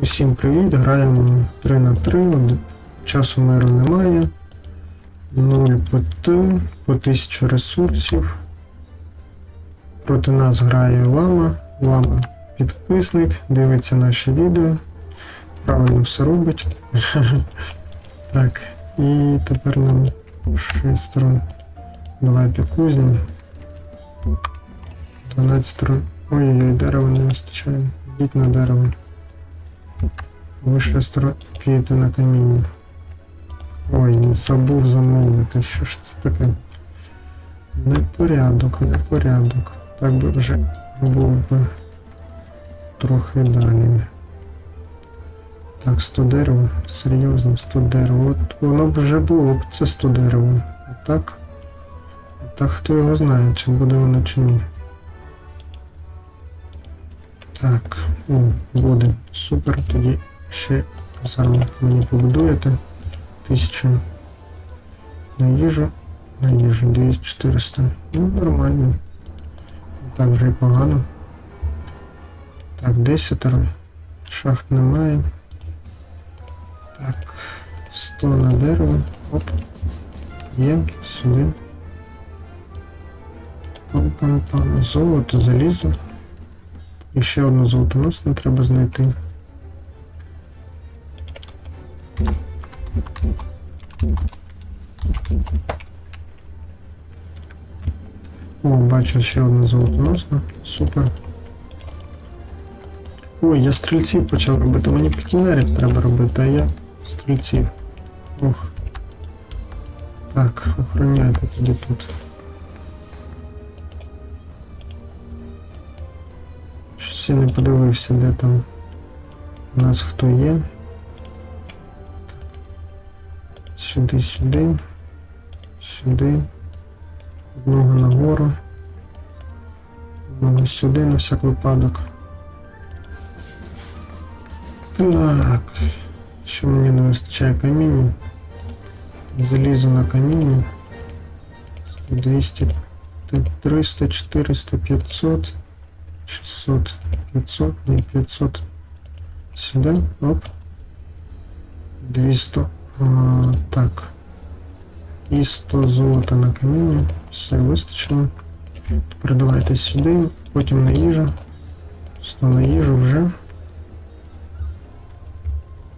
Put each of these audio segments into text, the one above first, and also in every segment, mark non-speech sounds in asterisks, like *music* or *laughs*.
Усім привіт! Граємо 3 на 3. Часу миру немає. 0 ПТ, по 1000 ресурсів. Проти нас грає Лама. Лама підписник, дивиться наші відео. Правильно все робить. *laughs* Так, і тепер нам шестеро. Давайте кузню. 12 ру- Ой-ой-ой, дерева не вистачає. Йдіть на дерево. Ви шестеро на каміння. Ой, не забув замовити. Що ж це таке? Непорядок, непорядок. Так би вже був би трохи далі. Так, 100 дерева. Серйозно, 100 дерева. От воно б вже було б це 100 дерева. А так? А так хто його знає, чи буде воно чи ні. Так, о, буде. Супер. Тоді ще зараз мені побудуєте. Тисячу на їжу. На їжу 2400. Ну, нормально. Так вже і погано. Так, 10. Шахт немає. Так, 100 на дерево. Оп. Є, сюди. Пам-пам-пам. Золото, залізо. І ще одну золотоносну треба знайти. О, бачу ще одну золотоносну. Супер. Ой, я стрільців почав робити. Мені пікінерів треба робити, а я стрільців. Ох. Так, охороняйте тоді тут. Я не подивився, де там у нас хто є. Сюди, сюди. Сюди. Одного нагору. Одного сюди на всяк випадок. Так. Що мені не вистачає каміння? Залізу на каміння. 100, 200, 300, 400, 500, 600, 500, не 500. Сюди, оп. 200. А, так. І 100 золота на каміння. Все вистачило. Тепер давайте сюди, потім на їжу. 100 на їжу вже.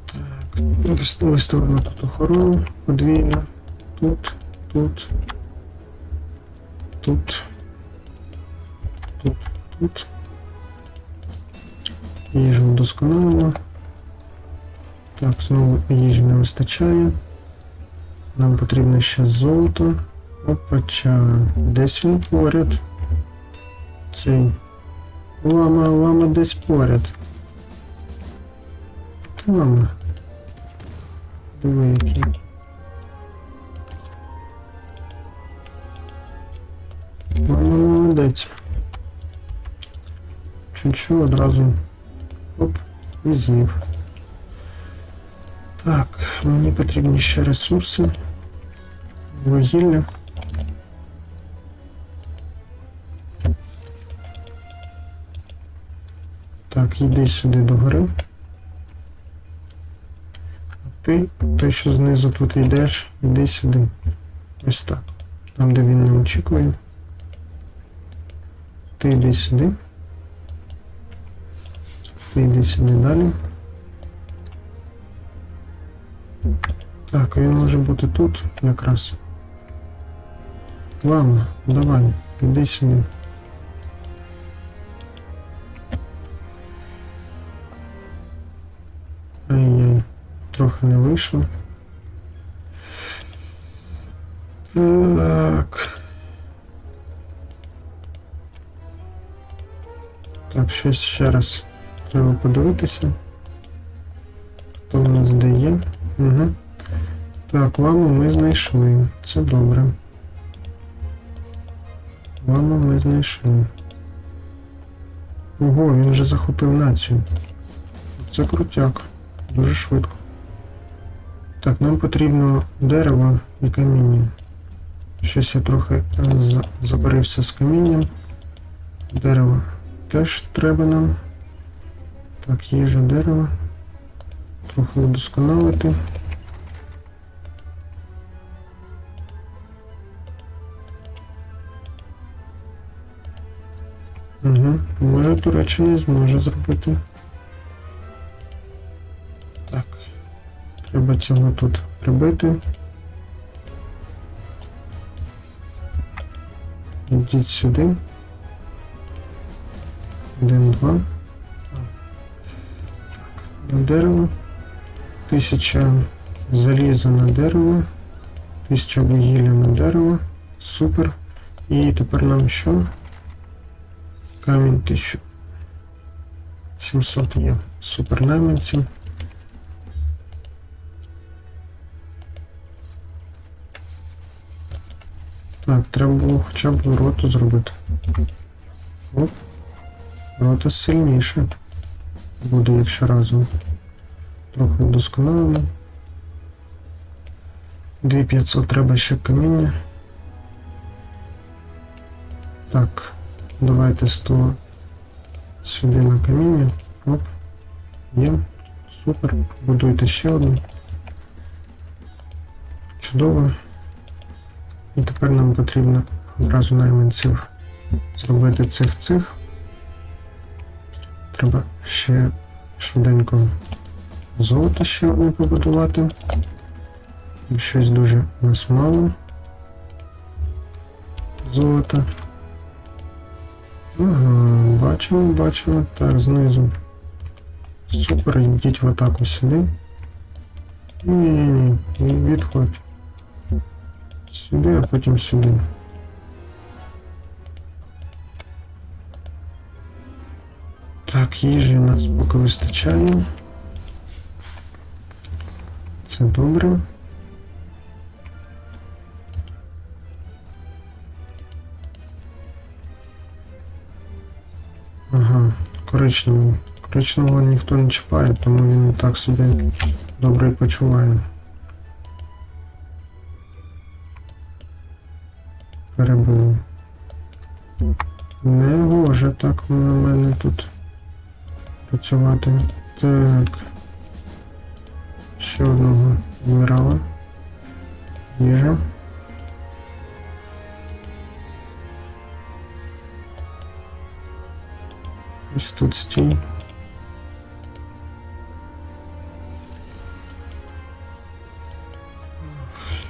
Так, вис- виставимо тут охорону подвійно. Тут, тут. Тут. Тут, тут. Їжу вдосконалимо. Так, знову їжі не вистачає. Нам потрібно ще золото. Опача. Десь він поряд. Цей. Лама, лама десь поряд. Та Лама. Диви який. Лама молодець. Чуть-чуть одразу. Оп, і з'їв. Так, мені потрібні ще ресурси. Вугілля. Так, йди сюди до гори. А ти, той, що знизу тут йдеш, йди сюди. Ось так. Там, де він не очікує. Ти йди сюди. Ти йди сюди далі. Так, він може бути тут якраз. Лама, давай, іди сюди. Ай-яй, трохи не вийшло. Так. Так, щось ще раз Треба подивитися. Хто в нас де є? Угу. Так, ламу ми знайшли. Це добре. Ламу ми знайшли. Ого, він вже захопив націю. Це крутяк. Дуже швидко. Так, нам потрібно дерево і каміння. Щось я трохи е, забарився з камінням. Дерево теж треба нам. Так, їжа дерево. трохи удосконалити. Угу. Може, речі, зможе зробити. Так. Треба цього тут прибити. Йдіть сюди. Один, два. На дерево. Тисяча заліза на дерево. Тисяча вугілля на дерево. Супер. І тепер нам що? Камінь 1700 є. Супер найманці. Так, треба було хоча б роту зробити. Оп. Рота сильніше. Буде, якщо разом. Трохи вдосконалено. 2500 треба ще каміння. Так, давайте 100 сюди на каміння. Оп. Є. Супер. Будуйте ще одну. Чудово. І тепер нам потрібно одразу найманців зробити цих цих. Треба ще швиденько золото ще одне побудувати. Щось дуже нас мало. Золота. Ага, бачимо, бачимо. Так, знизу. Супер, йдіть в атаку сюди. Ні-ні-ні, відходь. Сюди, а потім сюди. Так, їжі у нас поки вистачає. Це добре. Ага, коричневого. Коричневого ніхто не чіпає, тому він і так собі добре почуває. Перебив. Не може так на мене тут працювати. Так. Ще одного адмірала. Їжа. Ось тут стій.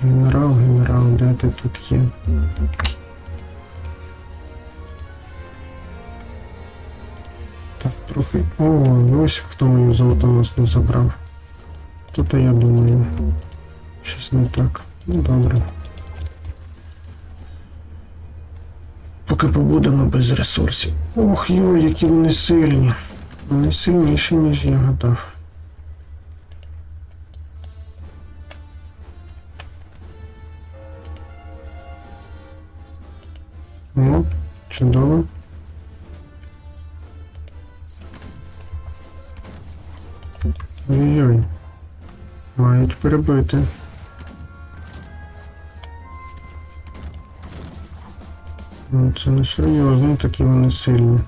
Генерал, генерал, де ти тут є? О, ось хто мою золотоносну забрав. Тут я думаю. Щось не так. Ну добре. Поки побудемо без ресурсів. Ох йо, які вони сильні. Вони сильніші, ніж я гадав. О, чудово. Перебити. Ну, це не серйозно, такі вони сильні.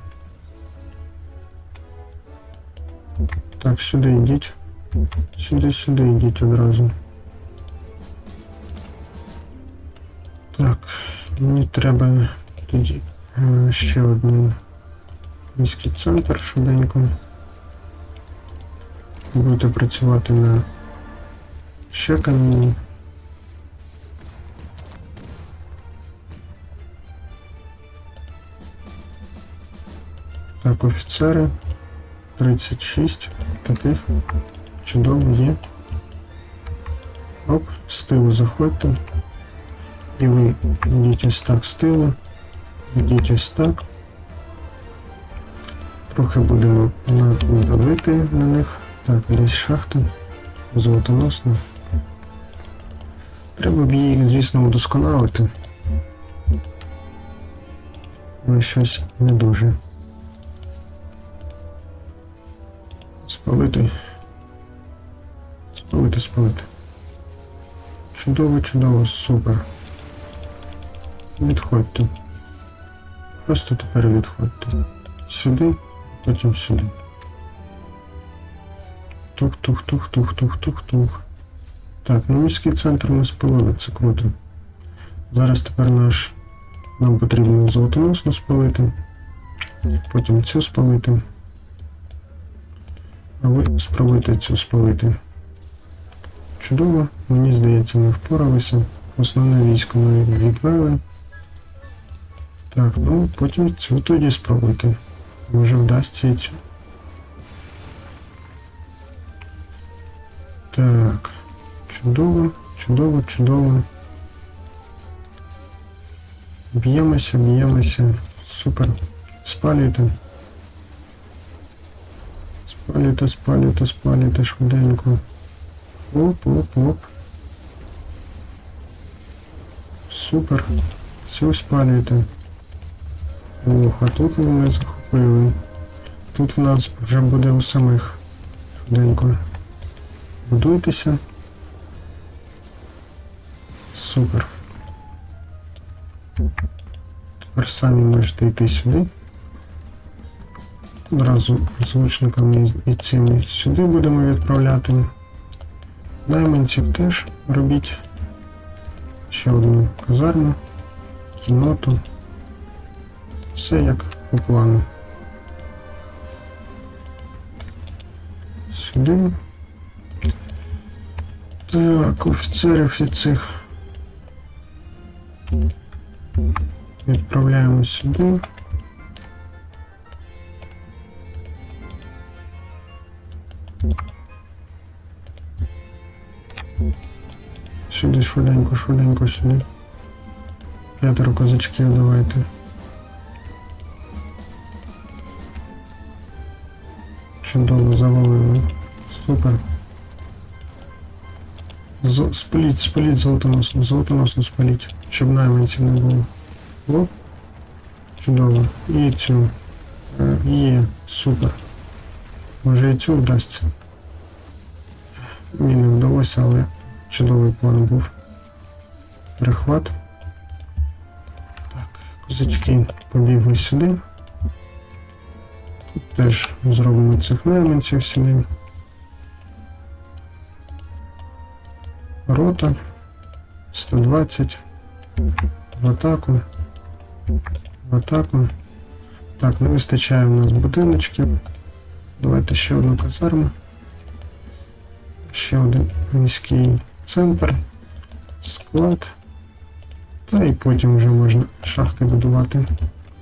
Так, сюди йдіть. Сюди, сюди йдіть одразу. Так, мені треба тоді е, ще один міський центр швиденько. Будете працювати на ще камінні. Так, офіцери. 36 таких. Чудово є. Оп, з тилу заходьте. І ви йдіть ось так з тилу. Йдіть ось так. Трохи будемо надавити на них. Так, десь шахта. Золотоносна. Треба б їх, звісно, удосконалити. Ну, щось не дуже. Спалити. Спалити, спалити. Чудово, чудово, супер. Відходьте. Просто тепер відходьте. Сюди, потім сюди. тух, Так, ну міський центр ми спалили, це круто. Зараз тепер наш. Нам потрібно золотоносну спалити. Потім цю спалити. А ви спробуйте цю спалити. Чудово, мені здається, ми впоралися. Основне військо ми відвели. Так, ну потім цю тоді спробуйте. Може вдасться і цю. Так. Чудово, чудово, чудово. Б'ємося, б'ємося. Супер. Спалюйте. Спалюйте, спалюйте, спалюйте швиденько. Оп, оп, оп. Супер. Цю спалюйте. Ох, а тут ми захопили. Тут в нас вже буде у самих. Швиденько. Будуйтеся. Супер. Тепер самі можете йти сюди. Одразу з лучниками і цими сюди будемо відправляти. Найманців теж робіть. Ще одну казарму, кімнату. Все як по плану. Сюди. Так, офіцерів і цих. Відправляємо сюди. Сюди швиденько, швиденько сюди. П'ятеро козачків давайте. Чудово завалили. Супер. З... Спаліть, спаліть золотоносну, золотоносну спаліть, щоб найманців не було. Оп. Чудово. І цю. Є, супер. Може і цю вдасться. Мені не вдалося, але чудовий план був. Перехват. Так, козачки побігли сюди. Тут теж зробимо цих найманців сюди. Рота. 120. В атаку. В атаку. Так, не вистачає у нас будиночків. Давайте ще одну казарму. Ще один міський центр. Склад. Та і потім вже можна шахти будувати.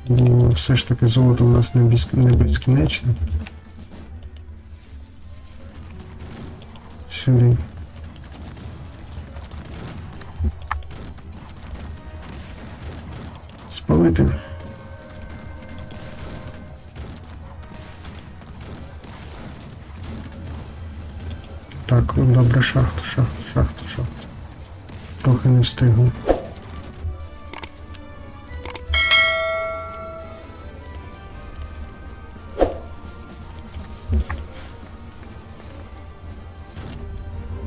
Бо все ж таки золото у нас не, не безкінечне. Сюди. Спалити. Так, ну, добре, шахту, шахту, шахту, шахту. Трохи не встигли.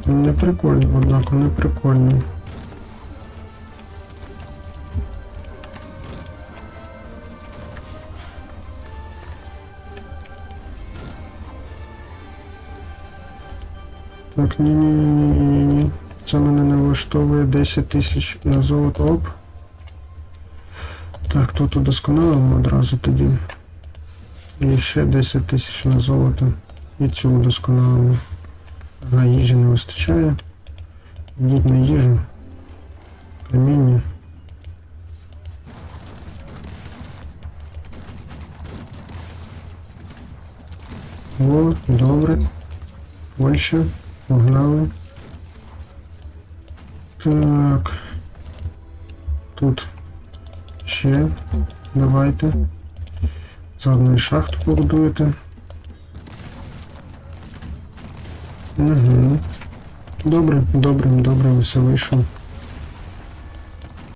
Не прикольно, однако не прикольно. Так, ні, ні, ні, ні, ні, ні. Це мене не влаштовує 10 тисяч на золото. Оп. Так, тут удосконалимо одразу тоді. І ще 10 тисяч на золото. І цю удосконалимо. Ага, їжі не вистачає. Йдіть на їжу. Каміння. О, добре. Польща. Погнали. Так. Тут ще. Давайте. Заодно і шахту побудуєте. Угу. Добре, добре, добре, все вийшло.